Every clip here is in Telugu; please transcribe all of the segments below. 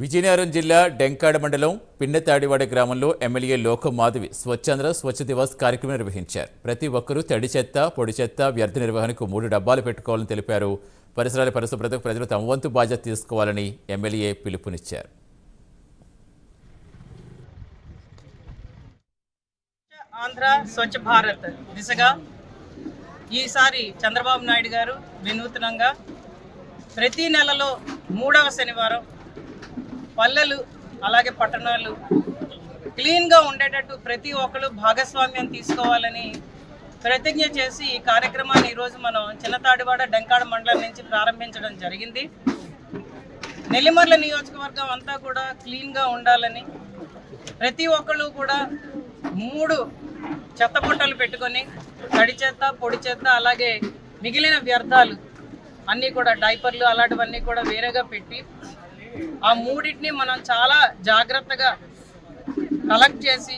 విజయనగరం జిల్లా డెంకాడ మండలం పిన్నతాడివాడ గ్రామంలో ఎమ్మెల్యే లోకం మాధవి స్వచ్ఛంద్ర స్వచ్ఛ దివాస్ కార్యక్రమం నిర్వహించారు. ప్రతి ఒక్కరూ తడి చెత్త పొడి చెత్త వ్యర్థ నిర్వహణకు మూడు డబ్బాలు పెట్టుకోవాలని తెలిపారు. పరిసరాల పరిశుభ్రతకు ప్రజలు తమ వంతు బాధ్యత తీసుకోవాలని ఎమ్మెల్యే పిలుపునిచ్చారు. ఆంధ్ర స్వచ్ఛ భారత్ దిశగా ఈసారి చంద్రబాబు నాయుడు గారు వినూత్నంగా ప్రతి నెలలో మూడవ శనివారం పల్లెలు అలాగే పట్టణాలు. క్లీన్గా ఉండేటట్టు ప్రతి ఒక్కరు భాగస్వామ్యం తీసుకోవాలని ప్రతిజ్ఞ చేసి ఈ కార్యక్రమాన్ని ఈరోజు మనం చిన్నతాడివాడ డెంకాడ మండలం నుంచి ప్రారంభించడం జరిగింది. నెల్లిమర్ల నియోజకవర్గం అంతా కూడా క్లీన్గా ఉండాలని ప్రతి ఒక్కళ్ళు కూడా మూడు చెత్త బుట్టలు పెట్టుకొని తడి చెత్త పొడి చెత్త అలాగే మిగిలిన వ్యర్థాలు అన్నీ కూడా డైపర్లు అలాంటివన్నీ కూడా వేరేగా పెట్టి ఆ మూడింటిని మనం చాలా జాగ్రత్తగా కలెక్ట్ చేసి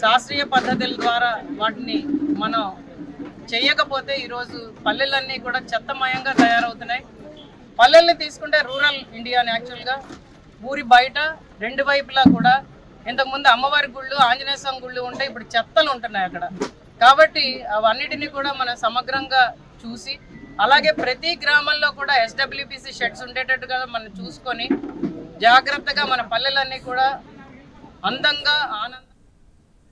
శాస్త్రీయ పద్ధతుల ద్వారా వాటిని మనం చేయకపోతే ఈరోజు పల్లెలన్నీ కూడా చెత్తమయంగా తయారవుతున్నాయి. పల్లెల్ని తీసుకుంటే రూరల్ ఇండియా యాక్చువల్గా ఊరి బయట రెండు వైపులా కూడా ఇంతకుముందు అమ్మవారి గుళ్ళు ఆంజనేయ స్వామి గుళ్ళు ఉంటే ఇప్పుడు చెత్తలు ఉంటున్నాయి అక్కడ. కాబట్టి అవన్నిటిని కూడా మనం సమగ్రంగా చూసి అలాగే ప్రతి గ్రామంలో కూడా ఎస్డబ్ల్యూపిసి షెడ్స్ ఉండేటట్టుగా మనం చూసుకొని జాగ్రత్తగా మన పల్లెలన్నీ కూడా అందంగా ఆనంద